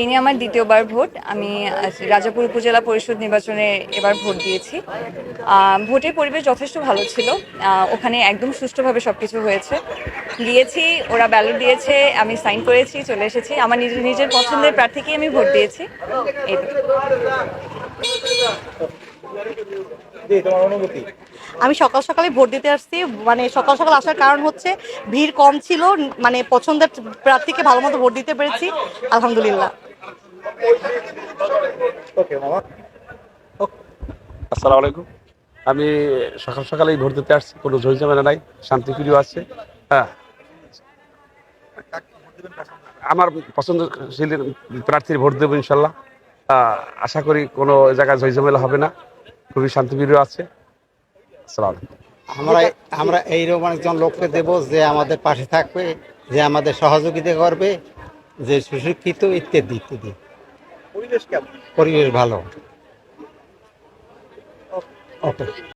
এই নিয়ে আমার দ্বিতীয়বার ভোট। আমি রাজাপুর উপজেলা পরিষদ নির্বাচনে এবার ভোট দিয়েছি। ভোটের পরিবেশ যথেষ্ট ভালো ছিল। ওখানে একদম সুষ্ঠুভাবে সব কিছু হয়েছে। গিয়েছি ওরা ব্যালট দিয়েছে, আমি সাইন করেছি, চলে এসেছি। আমার নিজের নিজের পছন্দের প্রার্থীকেই আমি ভোট দিয়েছি। এই আমি সকাল সকালে ভোট দিতে আসছি। মানে সকাল সকাল আসার কারণ হচ্ছে ভিড় কম ছিল মানে পছন্দের প্রার্থীকে ভালো মতো ভোট দিতে পেরেছি আলহামদুলিল্লাহ। ওকে আসসালামু আলাইকুম। আমি সকাল সকালেই ভোট দিতে আসছি কোনো ঝইঝামেলা নাই শান্তিপ্রিয় আছে। হ্যাঁ। আমার পছন্দশীল প্রার্থীর ভোট দেবো ইনশাল্লাহ। আশা করি কোনো জায়গায় ঝইঝামেলা হবে না। খুবই শান্তিপ্রিয় আছে। আসসালামু আমরা আমরা এইরকম একজন লোককে দেব যে আমাদের পাশে থাকবে যে আমাদের সহযোগিতা করবে যে সুশিক্ষিত ইত্যাদি ইত্যাদি। পরিবেশ পরিবেশ ভালো। ওকে।